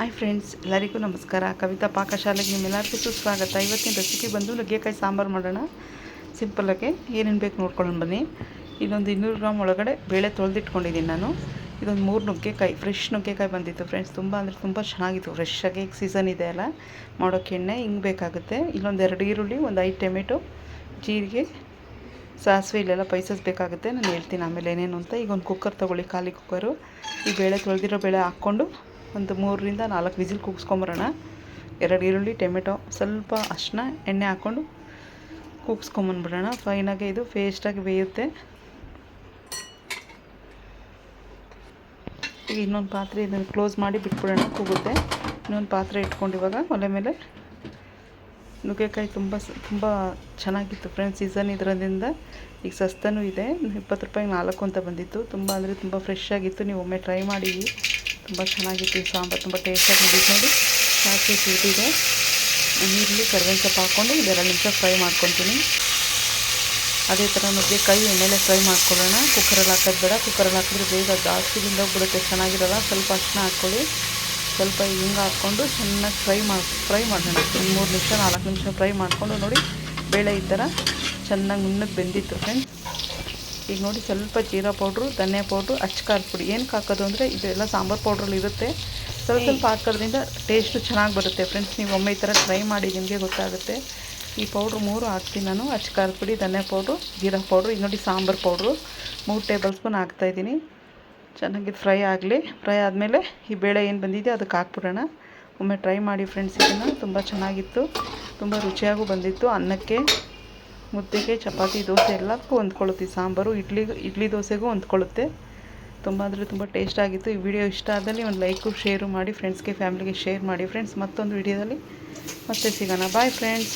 Hi friends ಎಲ್ಲರಿಗೂ ನಮಸ್ಕಾರ. ಕವಿತಾ ಪಾಕಶಾಲೆಗೆ ನಿಮ್ಮೆಲ್ಲರಿಗೂ ಸುಸ್ವಾಗತ ಇವತ್ತಿನ ರೆಸಿಪಿ ಬಂದು ನುಗ್ಗೆಕಾಯಿ ಸಾಂಬಾರು ಮಾಡೋಣ. ಸಿಂಪಲ್ಲಾಗಿ ಏನೇನು ಬೇಕು ನೋಡ್ಕೊಂಡು ಬನ್ನಿ. ಇದೊಂದು ಇನ್ನೂರು ಗ್ರಾಮ್ ಒಳಗಡೆ ಬೇಳೆ ತೊಳೆದಿಟ್ಕೊಂಡಿದ್ದೀನಿ ನಾನು. ಇದೊಂದು ಮೂರು ನುಗ್ಗೆಕಾಯಿ ಫ್ರೆಶ್ ನುಗ್ಗೆಕಾಯಿ ಬಂದಿತ್ತು ಫ್ರೆಂಡ್ಸ್ ತುಂಬ ಅಂದರೆ ತುಂಬ ಚೆನ್ನಾಗಿತ್ತು. ಫ್ರೆಶ್ ಆಗಿ ಈಗ ಸೀಸನ್ ಇದೆ ಅಲ್ಲ. ಮಾಡೋಕ್ಕೆ ಎಣ್ಣೆ ಹಿಂಗೆ ಬೇಕಾಗುತ್ತೆ. ಇಲ್ಲೊಂದು ಎರಡು ಈರುಳ್ಳಿ, ಒಂದು ಐದು ಟೊಮೆಟೊ, ಜೀರಿಗೆ, ಸಾಸಿವೆ, ಇಲ್ಲೆಲ್ಲ ಪೈಸಸ್ ಬೇಕಾಗುತ್ತೆ. ನಾನು ಹೇಳ್ತೀನಿ ಆಮೇಲೆ ಏನೇನು ಅಂತ. ಈಗ ಒಂದು ಕುಕ್ಕರ್ ತೊಗೊಳ್ಳಿ, ಖಾಲಿ ಕುಕ್ಕರು ಈ ಬೇಳೆ ತೊಳೆದಿರೋ ಬೇಳೆ ಹಾಕ್ಕೊಂಡು ಒಂದು ಮೂರರಿಂದ ನಾಲ್ಕು ವಿಸಿಲ್ ಕೂಗಿಸ್ಕೊಂಬರೋಣ. ಎರಡು ಈರುಳ್ಳಿ, ಟೊಮೆಟೊ, ಸ್ವಲ್ಪ ಅಷ್ಟನ್ನ ಎಣ್ಣೆ ಹಾಕ್ಕೊಂಡು ಕೂಗಿಸ್ಕೊಂಬಂದ್ಬಿಡೋಣ. ಫೈನಾಗೆ ಇದು ಫೇಸ್ಟಾಗಿ ಬೇಯುತ್ತೆ. ಈಗ ಇನ್ನೊಂದು ಪಾತ್ರೆ ಇದನ್ನು ಕ್ಲೋಸ್ ಮಾಡಿ ಬಿಟ್ಬಿಡೋಣ, ಕೂಗುತ್ತೆ. ಇನ್ನೊಂದು ಪಾತ್ರೆ ಇಟ್ಕೊಂಡು ಇವಾಗ ಒಲೆ ಮೇಲೆ. ನುಗ್ಗೆಕಾಯಿ ತುಂಬ ತುಂಬ ಚೆನ್ನಾಗಿತ್ತು ಫ್ರೆಂಡ್ಸ್, ಸೀಸನ್ ಇದರಿಂದ ಈಗ ಸಸ್ತನೂ ಇದೆ. ಇಪ್ಪತ್ತು ರೂಪಾಯಿಗೆ ನಾಲ್ಕು ಅಂತ ಬಂದಿತ್ತು. ತುಂಬ ಅಂದರೆ ತುಂಬ ಫ್ರೆಶ್ ಆಗಿತ್ತು. ನೀವು ಒಮ್ಮೆ ಟ್ರೈ ಮಾಡಿ. ತುಂಬ ಚೆನ್ನಾಗಿತ್ತು ಸಾಂಬಾರು, ತುಂಬ ಟೇಸ್ಟಾಗಿ ನಡೀತು ನೋಡಿ. ಸಾಸಿವೆ ಸ್ವೀಟಿಗೆ ನೀರಲ್ಲಿ ಕರ್ಬೇವಿನ ಸೊಪ್ಪು ಹಾಕ್ಕೊಂಡು ಒಂದು ಎರಡು ನಿಮಿಷ ಫ್ರೈ ಮಾಡ್ಕೊತೀನಿ. ಅದೇ ಥರ ಕೈ ಎಣ್ಣೆಲೆ ಫ್ರೈ ಮಾಡ್ಕೊಳ್ಳೋಣ. ಕುಕ್ಕರಲ್ಲಿ ಹಾಕೋದು ಬೇಡ. ಕುಕ್ಕರಲ್ಲಿ ಹಾಕಿದ್ರೆ ಬೇಗ ಜಾಸ್ತಿ ಬಿಂದೋಗ್ಬಿಡುತ್ತೆ. ಚೆನ್ನಾಗಿರಲ್ಲ. ಸ್ವಲ್ಪ ಅಷ್ಟನ್ನ ಹಾಕ್ಕೊಳ್ಳಿ. ಸ್ವಲ್ಪ ಹಿಂಗೆ ಹಾಕ್ಕೊಂಡು ಚೆನ್ನಾಗಿ ಫ್ರೈ ಮಾಡಿ ಫ್ರೈ ಮಾಡೋಣ. ಒಂದು ಮೂರು ನಿಮಿಷ, ನಾಲ್ಕು ನಿಮಿಷ ಫ್ರೈ ಮಾಡಿಕೊಂಡು ನೋಡಿ. ಬೇಳೆ ಈ ಥರ ಚೆನ್ನಾಗಿ ನುಣ್ಣಗೆ ಬೆಂದಿತ್ತು ಫ್ರೆಂಡ್ಸ್ ಈಗ ನೋಡಿ ಸ್ವಲ್ಪ ಜೀರಾ ಪೌಡ್ರು, ಧನಿಯಾ ಪೌಡ್ರು, ಅಚ್ಚ ಖಾರದ ಪುಡಿ. ಏನಕ್ಕೆ ಹಾಕೋದು ಅಂದರೆ ಇದೆಲ್ಲ ಸಾಂಬಾರು ಪೌಡ್ರಲ್ಲಿ ಇರುತ್ತೆ. ಸ್ವಲ್ಪ ಸ್ವಲ್ಪ ಹಾಕೋದ್ರಿಂದ ಟೇಸ್ಟು ಚೆನ್ನಾಗಿ ಬರುತ್ತೆ ಫ್ರೆಂಡ್ಸ್ ನೀವು ಒಮ್ಮೆ ಈ ಥರ ಟ್ರೈ ಮಾಡಿ ನಿಮಗೆ ಗೊತ್ತಾಗುತ್ತೆ. ಈ ಪೌಡ್ರು ಮೂರು ಹಾಕ್ತೀನಿ ನಾನು. ಅಚ್ಚ ಖಾರದ ಪುಡಿ, ಧನಿಯಾ ಪೌಡ್ರು, ಜೀರಾ ಪೌಡ್ರು ಈಗ ನೋಡಿ ಸಾಂಬಾರು ಪೌಡ್ರು. ಮೂರು ಟೇಬಲ್ ಸ್ಪೂನ್ ಹಾಕ್ತಾಯಿದ್ದೀನಿ ಚೆನ್ನಾಗಿ ಫ್ರೈ ಆಗಲಿ. ಫ್ರೈ ಆದಮೇಲೆ ಈ ಬೇಳೆ ಏನು ಬಂದಿದೆ ಅದಕ್ಕೆ ಹಾಕ್ಬಿಡೋಣ. ಒಮ್ಮೆ ಟ್ರೈ ಮಾಡಿ ಫ್ರೆಂಡ್ಸ್ ಇದನ್ನು. ತುಂಬ ಚೆನ್ನಾಗಿತ್ತು. ತುಂಬ ರುಚಿಯಾಗೂ ಬಂದಿತ್ತು ಅನ್ನಕ್ಕೆ. ಮುದ್ದೆಗೆ ಚಪಾತಿ, ದೋಸೆ ಎಲ್ಲದಕ್ಕೂ ಹೊಂದ್ಕೊಳ್ಳುತ್ತೆ ಸಾಂಬಾರು ಇಡ್ಲಿ ಇಡ್ಲಿ ದೋಸೆಗೂ ಹೊಂದ್ಕೊಳ್ಳುತ್ತೆ ತುಂಬ ಅಂದರೆ ತುಂಬ ಟೇಸ್ಟ್ ಆಗಿತ್ತು. ಈ ವಿಡಿಯೋ ಇಷ್ಟ ಆದಲ್ಲಿ ಒಂದು ಲೈಕು ಶೇರು ಮಾಡಿ ಫ್ರೆಂಡ್ಸ್ಗೆ ಫ್ಯಾಮಿಲಿಗೆ ಶೇರ್ ಮಾಡಿ ಫ್ರೆಂಡ್ಸ್ ಮತ್ತೊಂದು ವಿಡಿಯೋದಲ್ಲಿ ಮತ್ತೆ ಸಿಗೋಣ. Bye friends